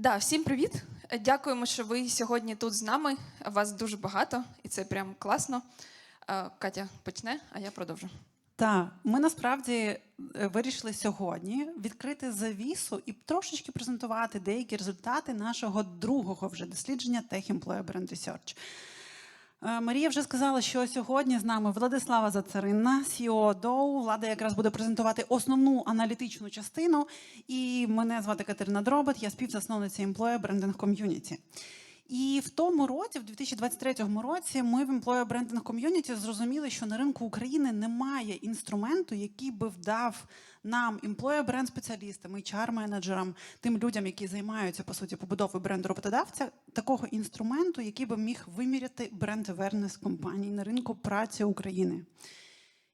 Да, всім привіт. Дякуємо, що ви сьогодні тут з нами. Вас дуже багато, і це прям класно. Е, Катя почне, а я продовжу. Так, ми насправді е, вирішили сьогодні відкрити завісу і трошечки презентувати деякі результати нашого другого вже дослідження Tech Employer Brand Research. Е, Марія вже сказала, що сьогодні з нами Владислава Зацаринна, CEO Доу. Влада якраз буде презентувати основну аналітичну частину. І мене звати Катерина Дробот, я співзасновниця Employer Branding Community. І в тому році, в 2023 році, ми в Employer Branding Community зрозуміли, що на ринку України немає інструменту, який би вдав нам, employer бренд спеціалістам, HR-менеджерам, тим людям, які займаються по суті побудовою бренду роботодавця, такого інструменту, який би міг виміряти бренд awareness компаній на ринку праці України.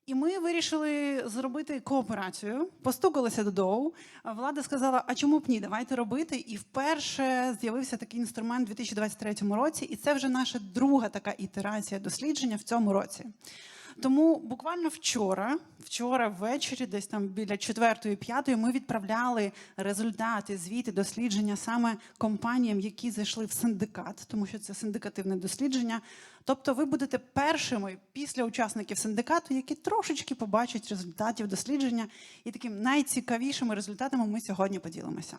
І ми вирішили зробити кооперацію, постукалися до Доу. Влада сказала: а чому б ні? Давайте робити. І вперше з'явився такий інструмент у 2023 році, і це вже наша друга така ітерація дослідження в цьому році. Тому буквально вчора, вчора ввечері, десь там біля четвертої п'ятої, ми відправляли результати звіти дослідження саме компаніям, які зайшли в синдикат, тому що це синдикативне дослідження. Тобто, ви будете першими після учасників синдикату, які трошечки побачать результатів дослідження, і таким найцікавішими результатами ми сьогодні поділимося.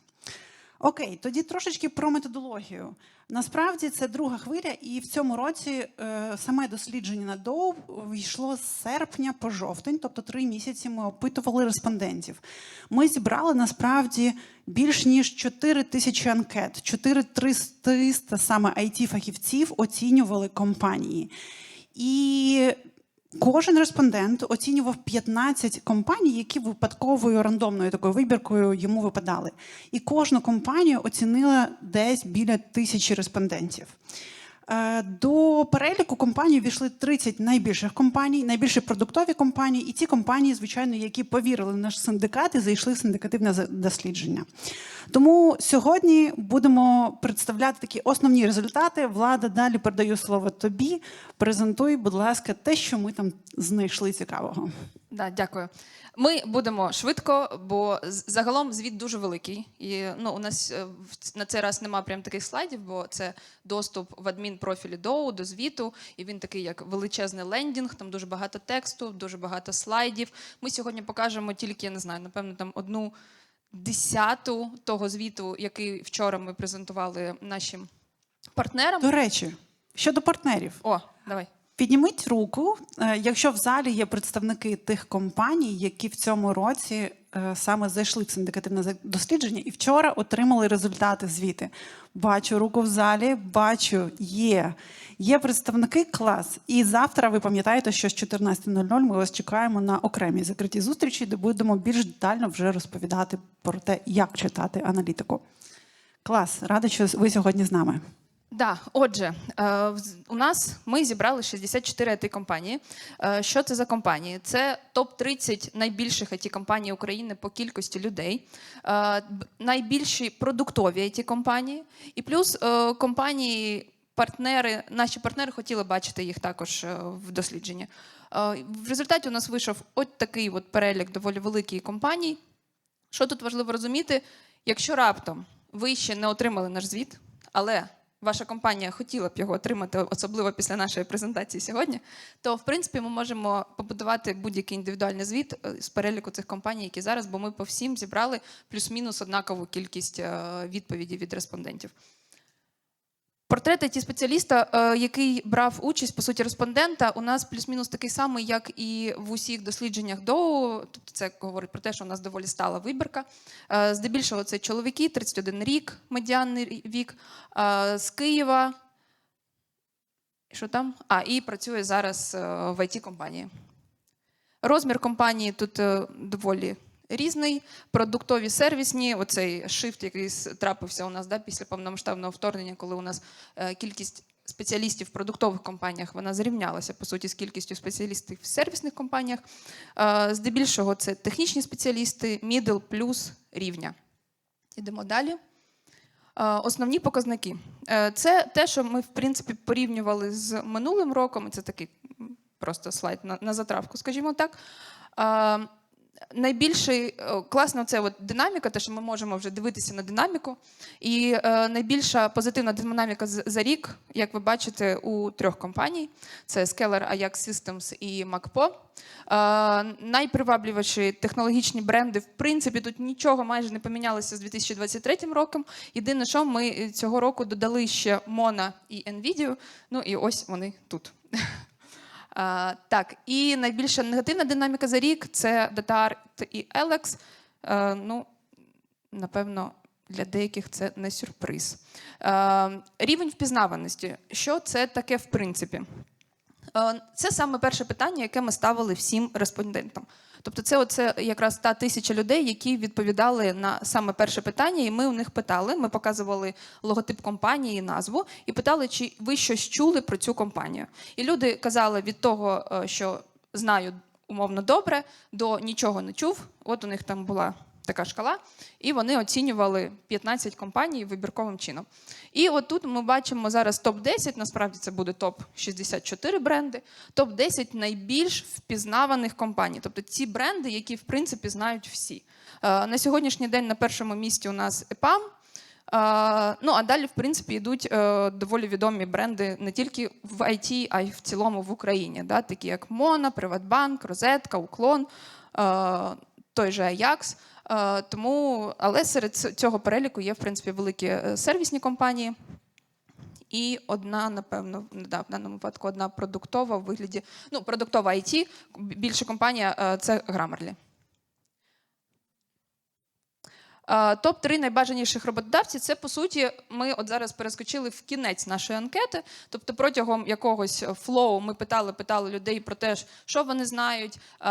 Окей, тоді трошечки про методологію. Насправді це друга хвиля, і в цьому році е, саме дослідження на ДОУ йшло з серпня по жовтень, тобто три місяці ми опитували респондентів. Ми зібрали насправді більш ніж 4 тисячі анкет, 4300 саме it фахівців оцінювали компанії. І Кожен респондент оцінював 15 компаній, які випадковою рандомною такою вибіркою йому випадали. І кожну компанію оцінила десь біля тисячі респондентів. Е, До переліку компаній війшли 30 найбільших компаній, найбільші продуктові компанії, і ті компанії, звичайно, які повірили в наш синдикат і зайшли в синдикативне дослідження. Тому сьогодні будемо представляти такі основні результати. Влада, далі передаю слово тобі. Презентуй, будь ласка, те, що ми там знайшли цікавого. Да, дякую. Ми будемо швидко, бо загалом звіт дуже великий. І ну, у нас е, на цей раз нема прям таких слайдів, бо це доступ в адмінпрофілі Доу до звіту, і він такий, як величезний лендінг, там дуже багато тексту, дуже багато слайдів. Ми сьогодні покажемо тільки, я не знаю, напевно, там одну десяту того звіту, який вчора ми презентували нашим партнерам. До речі, щодо партнерів, О, давай. Підніміть руку, е, якщо в залі є представники тих компаній, які в цьому році е, саме зайшли в синдикативне дослідження і вчора отримали результати звіти. Бачу руку в залі, бачу, є. Є представники клас. І завтра ви пам'ятаєте, що з 14.00 ми вас чекаємо на окремій закритій зустрічі, де будемо більш детально вже розповідати про те, як читати аналітику. Клас, рада, що ви сьогодні з нами. Да, отже, е, у нас ми зібрали 64 it компанії. Що це за компанії? Це топ 30 найбільших it компаній України по кількості людей, е, найбільші продуктові it компанії, і плюс е, компанії. Партнери, наші партнери хотіли бачити їх також в дослідженні. В результаті у нас вийшов от такий от перелік доволі великий компаній. Що тут важливо розуміти? Якщо раптом ви ще не отримали наш звіт, але ваша компанія хотіла б його отримати, особливо після нашої презентації сьогодні, то в принципі ми можемо побудувати будь-який індивідуальний звіт е, з переліку цих компаній, які зараз, бо ми по всім зібрали плюс-мінус однакову кількість е, відповідей від респондентів. Портрет it спеціаліста, е, який брав участь по суті респондента, у нас плюс-мінус такий самий, як і в усіх дослідженнях ДОУ. Тобто це говорить про те, що у нас доволі стала вибірка. Е, Здебільшого це чоловіки, 31 рік, медіанний вік, е, з Києва. Що там? А, і працює зараз в it компанії Розмір компанії тут доволі різний. Продуктові сервісні, оцей шифт, який трапився у нас да, після повномасштабного вторгнення, коли у нас е, кількість спеціалістів в продуктових компаніях вона зрівнялася по суті з кількістю спеціалістів в сервісних компаніях. Е, Здебільшого це технічні спеціалісти, middle плюс рівня. Ідемо далі. Е, Основні показники. Це те, що ми, в принципі, порівнювали з минулим роком. Це такий просто слайд на, на затравку, скажімо так. Найбільший е, класно це от динаміка, те, що ми можемо вже дивитися на динаміку. І е, найбільша позитивна динаміка за рік, як ви бачите, у трьох компаній: це Scalar, Ajax Systems і MacPo. Е, найпривабливіші технологічні бренди, в принципі, тут нічого майже не помінялося з 2023 роком. Єдине, що ми цього року додали ще Mona і Nvidia, ну і ось вони тут. Так, і найбільша негативна динаміка за рік це Datar і Alex. Е, ну, напевно, для деяких це не сюрприз. Е, рівень впізнаваності. Що це таке в принципі? Е, Це саме перше питання, яке ми ставили всім респондентам. Тобто, це оце якраз та тисяча людей, які відповідали на саме перше питання, і ми у них питали. Ми показували логотип компанії, назву, і питали, чи ви щось чули про цю компанію. І люди казали від того, е, що знаю умовно добре, до нічого не чув. От у них там була така шкала, і вони оцінювали 15 компаній вибірковим чином. І от тут ми бачимо зараз топ-10, насправді це буде топ-64 бренди, топ-10 найбільш впізнаваних компаній. Тобто ці бренди, які в принципі знають всі. Е, На сьогоднішній день на першому місці у нас EPAM, Е, Ну, а далі, в принципі, йдуть е, доволі відомі бренди не тільки в IT, а й в цілому в Україні, да? такі як Мона, Приватбанк, Розетка, Уклон, той же Ajax. Е, Тому, але серед цього переліку є, в принципі, великі е, сервісні компанії. І одна, напевно, да, в даному випадку одна продуктова в вигляді, ну, продуктова IT, більша компанія е, це Grammarly. Е, Топ-3 найбажаніших роботодавців це по суті. Ми от зараз перескочили в кінець нашої анкети. Тобто, протягом якогось флоу ми питали, питали людей про те, що вони знають. Е,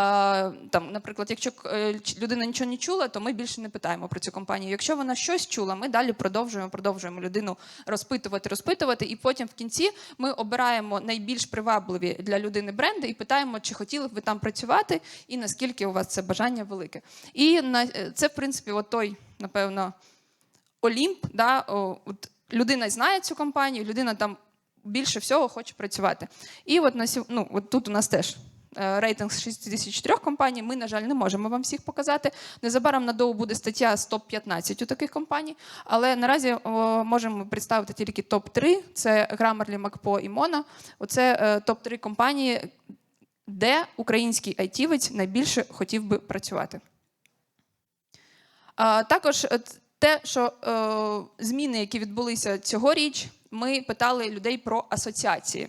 Там, наприклад, якщо е, людина нічого не чула, то ми більше не питаємо про цю компанію. Якщо вона щось чула, ми далі продовжуємо, продовжуємо людину розпитувати, розпитувати. І потім в кінці ми обираємо найбільш привабливі для людини бренди і питаємо, чи хотіли б ви там працювати, і наскільки у вас це бажання велике. І на е, це, в принципі, от той, напевно, Олімп, да, от людина знає цю компанію, людина там більше всього хоче працювати. І от на ну, от тут у нас теж. е, Рейтинг з 64 компаній. Ми, на жаль, не можемо вам всіх показати. Незабаром на доу буде стаття з топ-15 у таких компаній. Але наразі о, можемо представити тільки топ-3: це Grammarly, MacPo і Mono. Оце е, топ-3 компанії, де український айтівець найбільше хотів би працювати. Також е, те, що е, зміни, які відбулися цьогоріч, ми питали людей про асоціації.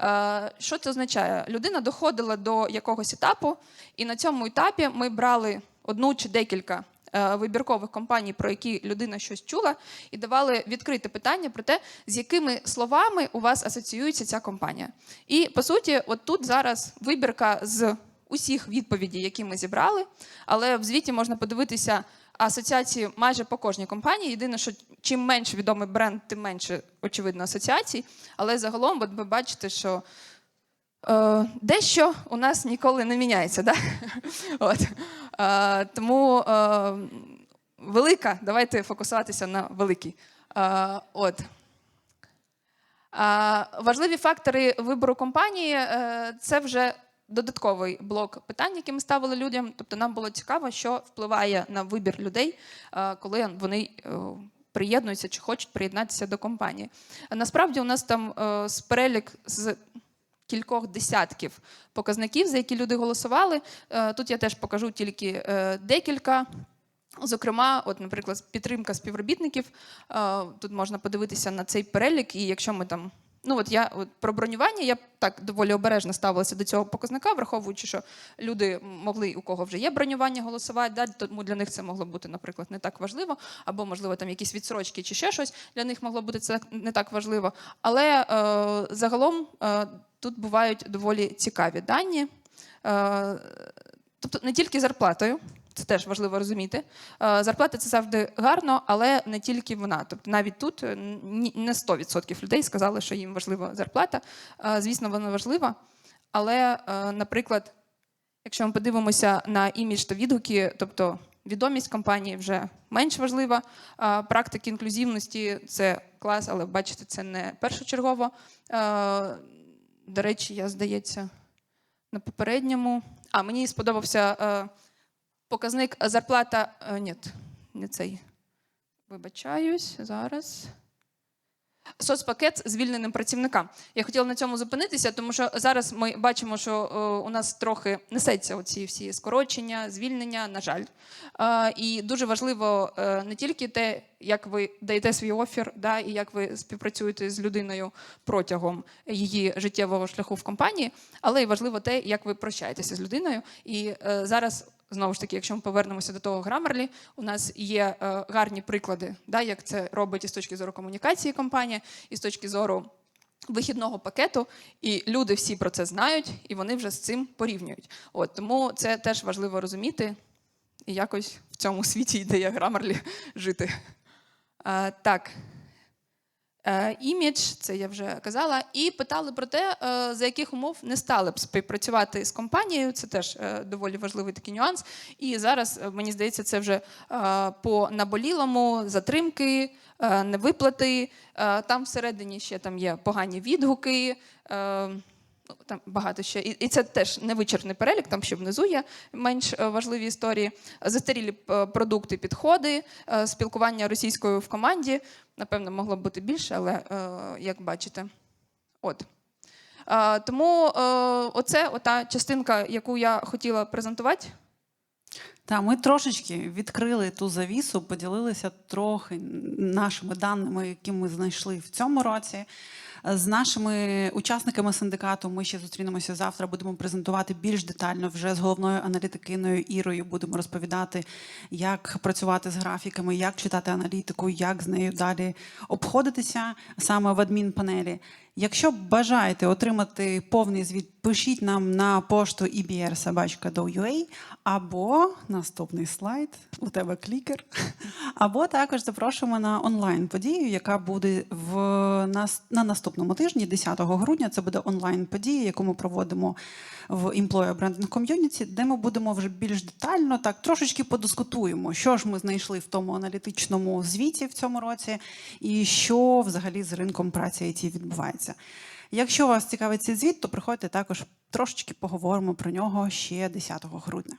Е, що це означає? Людина доходила до якогось етапу, і на цьому етапі ми брали одну чи декілька вибіркових компаній, про які людина щось чула, і давали відкрите питання про те, з якими словами у вас асоціюється ця компанія. І по суті, от тут зараз вибірка з усіх відповідей, які ми зібрали, але в звіті можна подивитися асоціації майже по кожній компанії. Єдине, що чим менше відомий бренд, тим менше очевидно асоціацій. Але загалом, от ви бачите, що е, дещо у нас ніколи не міняється. Да? От. Е, тому е, велика, давайте фокусуватися на великій. Е, от. Важливі фактори вибору компанії е, це вже додатковий блок питань, які ми ставили людям. Тобто нам було цікаво, що впливає на вибір людей, е, коли вони е, приєднуються чи хочуть приєднатися до компанії. Насправді у нас там е, перелік з кількох десятків показників, за які люди голосували. Е, Тут я теж покажу тільки е, декілька. Зокрема, от, наприклад, підтримка співробітників. Е, Тут можна подивитися на цей перелік, і якщо ми там. Ну от я от про бронювання я так доволі обережно ставилася до цього показника, враховуючи, що люди могли, у кого вже є бронювання, голосувати. Да, тому для них це могло бути, наприклад, не так важливо, або, можливо, там якісь відсрочки чи ще щось для них могло бути це не так важливо. Але е, загалом е, тут бувають доволі цікаві дані. Е, тобто не тільки зарплатою. Це теж важливо розуміти. Е, Зарплата це завжди гарно, але не тільки вона. Тобто навіть тут е, не 100% людей сказали, що їм важлива зарплата. Е, Звісно, вона важлива. Але, наприклад, якщо ми подивимося на імідж та відгуки, тобто відомість компанії вже менш важлива. Практики інклюзивності це клас, але бачите, це не першочергово. До речі, я здається, на попередньому. А мені сподобався. Е, показник зарплата. е, Ні, не цей. Вибачаюсь зараз. Соцпакет звільненим працівникам. Я хотіла на цьому зупинитися, тому що зараз ми бачимо, що е, у нас трохи несеться оці всі скорочення, звільнення, на жаль. Е, і дуже важливо е, не тільки те, як ви даєте свій офір, да, і як ви співпрацюєте з людиною протягом її життєвого шляху в компанії, але й важливо те, як ви прощаєтеся з людиною. І е, зараз. Знову ж таки, якщо ми повернемося до того Grammarly, у нас є е, гарні приклади, да, як це робить і з точки зору комунікації компанія, і з точки зору вихідного пакету. І люди всі про це знають, і вони вже з цим порівнюють. От тому це теж важливо розуміти і якось в цьому світі ідея Grammarly жити. Е, так. Е, Імідж, це я вже казала, і питали про те, е, за яких умов не стали б співпрацювати з компанією. Це теж е, доволі важливий такий нюанс. І зараз мені здається, це вже по наболілому затримки, невиплати. Там всередині ще там є погані відгуки. ну, Там багато ще, і, це теж невичерпний перелік, там ще внизу є менш важливі історії. Застарілі продукти, підходи, спілкування російською в команді. Напевно, могло б бути більше, але е, як бачите, от. Е, тому е, оце ота частинка, яку я хотіла презентувати. Та ми трошечки відкрили ту завісу, поділилися трохи нашими даними, які ми знайшли в цьому році. З нашими учасниками синдикату ми ще зустрінемося завтра. Будемо презентувати більш детально вже з головною аналітикиною Ірою. Будемо розповідати, як працювати з графіками, як читати аналітику, як з нею далі обходитися саме в адмінпанелі. Якщо бажаєте отримати повний звіт, пишіть нам на пошту ibr.собачка.do.ua або наступний слайд, у тебе клікер, або також запрошуємо на онлайн-подію, яка буде в нас на наступному тижні, 10 грудня. Це буде онлайн-подія, яку ми проводимо в Employer Branding Community, де ми будемо вже більш детально так трошечки подискутуємо, що ж ми знайшли в тому аналітичному звіті в цьому році, і що взагалі з ринком праці IT відбувається. Якщо вас цікавить цей звіт, то приходьте також трошечки поговоримо про нього ще 10 грудня.